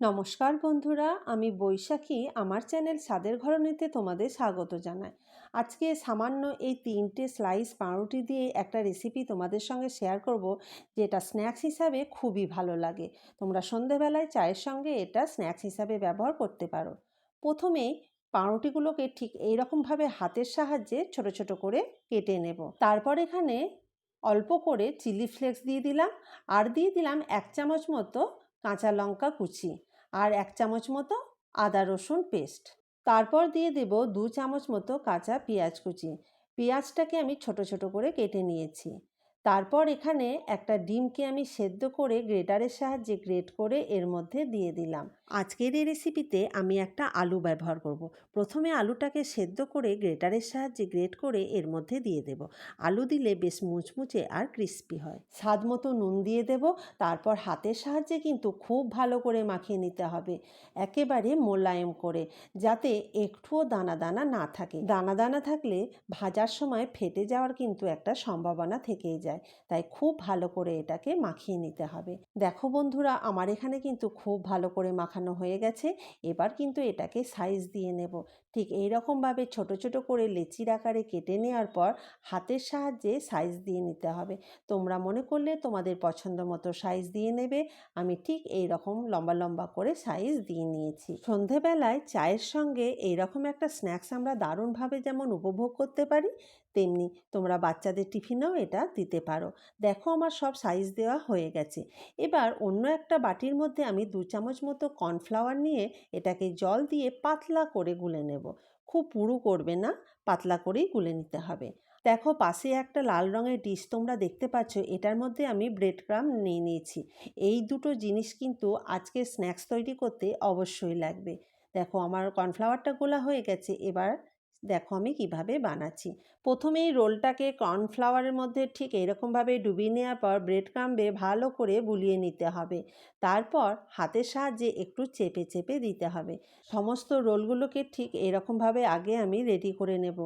নমস্কার বন্ধুরা, আমি বৈশাখী, আমার চ্যানেল স্বাদের ঘরণীতে তোমাদের স্বাগত জানাই। আজকে সামান্য এই তিনটে স্লাইস পাউরুটি দিয়ে একটা রেসিপি তোমাদের সঙ্গে শেয়ার করব, যেটা স্ন্যাক্স হিসাবে খুবই ভালো লাগে। তোমরা সন্ধেবেলায় চায়ের সঙ্গে এটা স্ন্যাক্স হিসাবে ব্যবহার করতে পারো। প্রথমেই পাউরুটিগুলোকে ঠিক এইরকমভাবে হাতের সাহায্যে ছোট ছোট করে কেটে নেব। তারপর এখানে অল্প করে চিলি ফ্লেক্স দিয়ে দিলাম, আর দিয়ে দিলাম এক চামচ মতো কাঁচা লঙ্কা কুচি। আর এক চামচ মতো আদা রসুন পেস্ট তারপর দিয়ে দেব দু চামচ মতো কাঁচা পেঁয়াজ কুচি। পেঁয়াজটাকে আমি ছোট ছোট করে কেটে নিয়েছি। তারপর এখানে একটা ডিমকে আমি সেদ্ধ করে গ্রেটারের সাহায্যে গ্রেট করে এর মধ্যে দিয়ে দিলাম। আজকের এই রেসিপিতে আমি একটা আলু ব্যবহার করব। প্রথমে আলুটাকে সেদ্ধ করে গ্রেটারের সাহায্যে গ্রেট করে এর মধ্যে দিয়ে দেব। আলু দিলে বেশ মুচমুচে আর ক্রিস্পি হয়। স্বাদ মতো নুন দিয়ে দেব। তারপর হাতের সাহায্যে কিন্তু খুব ভালো করে মাখিয়ে নিতে হবে। একেবারে মোলায়েম করে, যাতে একটুও দানা দানা না থাকে। দানা দানা থাকলে ভাজার সময় ফেটে যাওয়ার কিন্তু একটা সম্ভাবনা থেকেই যায়। তাই খুব ভালো করে এটাকে মাখিয়ে নিতে হবে। দেখো বন্ধুরা, আমার এখানে কিন্তু খুব ভালো করে মাখানো হয়ে গেছে, এবার কিন্তু এটাকে সাইজ দিয়ে নেব। ঠিক এই রকমভাবে ছোট ছোট করে লেচির আকারে কেটে নেওয়ার পর হাতের সাহায্যে সাইজ দিয়ে নিতে হবে। তোমরা মনে করলে তোমাদের পছন্দ মতো সাইজ দিয়ে নেবে। আমি ঠিক এই রকম লম্বা লম্বা করে সাইজ দিয়ে নিয়েছি। সন্ধেবেলায় চায়ের সঙ্গে এই রকম একটা স্ন্যাক্স আমরা দারুণভাবে যেমন উপভোগ করতে পারি, তেমনি তোমরা বাচ্চাদের টিফিনেও এটা দিতে পারো। দেখো আমার সব সাইজ দেওয়া হয়ে গেছে। এবার অন্য একটা বাটির মধ্যে আমি দু চামচ মতো কর্নফ্লাওয়ার নিয়ে এটাকে জল দিয়ে পাতলা করে গুলে নেব খুব পুরু করবে না, পাতলা করেই গুলে নিতে হবে। দেখো, পাশে একটা লাল রঙের ডিশ তোমরা দেখতে পাচ্ছ, এটার মধ্যে আমি ব্রেড ক্রাম নিয়ে নিয়েছি। এই দুটো জিনিস কিন্তু আজকে স্ন্যাক্স তৈরি করতে অবশ্যই লাগবে। দেখো, আমার কর্নফ্লাওয়ারটা গোলা হয়ে গেছে, এবার দেখো আমি কীভাবে বানাচ্ছি। প্রথমেই রোলটাকে কর্নফ্লাওয়ারের মধ্যে ঠিক এরকমভাবে ডুবিয়ে নেওয়ার পর ব্রেড ক্রাম্বে ভালো করে বুলিয়ে নিতে হবে। তারপর হাতের সাহায্যে একটু চেপে চেপে দিতে হবে। সমস্ত রোলগুলোকে ঠিক এরকমভাবে আগে আমি রেডি করে নেব।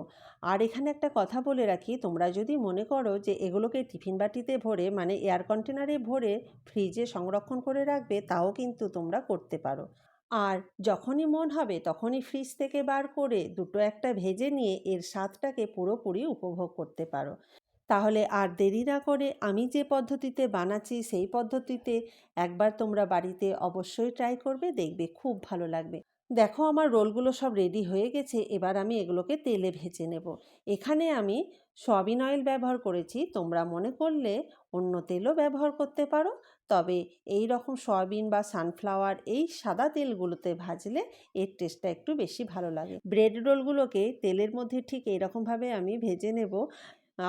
আর এখানে একটা কথা বলে রাখি, তোমরা যদি মনে করো যে এগুলোকে টিফিন বাটিতে ভরে মানে এয়ার কন্টেনারে ভরে ফ্রিজে সংরক্ষণ করে রাখবে, তাও কিন্তু তোমরা করতে পারো। আর যখনই মন হবে, তখনই ফ্রিজ থেকে বার করে দুটো একটা ভেজে নিয়ে এর স্বাদটাকে পুরোপুরি উপভোগ করতে পারো। তাহলে আর দেরি না করে আমি যে পদ্ধতিতে বানাচ্ছি, সেই পদ্ধতিতে একবার তোমরা বাড়িতে অবশ্যই ট্রাই করবে, দেখবে খুব ভালো লাগবে। দেখো আমার রোলগুলো সব রেডি হয়ে গেছে, এবার আমি এগুলোকে তেলে ভেজে নেব। এখানে আমি সয়াবিন অয়েল ব্যবহার করেছি, তোমরা মনে করলে অন্য তেলও ব্যবহার করতে পারো, তবে এই রকম সয়াবিন বা সানফ্লাওয়ার এই সাদা তেলগুলোতে ভাজলে এর টেস্টটা একটু বেশি ভালো লাগে। ব্রেড রোলগুলোকে তেলের মধ্যে ঠিক এইরকমভাবে আমি ভেজে নেব।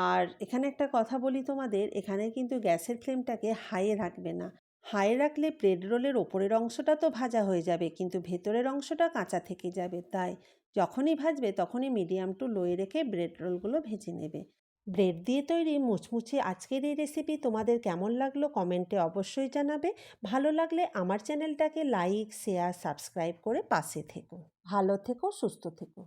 আর এখানে একটা কথা বলি তোমাদের, এখানে কিন্তু গ্যাসের ফ্লেমটাকে হাইয়ে রাখবে না। হাই রাখলে ব্রেড রোলের ওপরের অংশটা তো ভাজা হয়ে যাবে, কিন্তু ভেতরের অংশটা কাঁচা থেকে যাবে। তাই যখনই ভাজবে তখনই মিডিয়াম টু লোয়ে রেখে ব্রেড রোলগুলো ভেজে নেবে। ব্রেড দিয়ে তৈরি মুচমুচে আজকের এই রেসিপি তোমাদের কেমন লাগল কমেন্টে অবশ্যই জানাবে। ভালো লাগলে আমার চ্যানেলটাকে লাইক, শেয়ার, সাবস্ক্রাইব করে পাশে থেকো। ভালো থেকো, সুস্থ থেকো।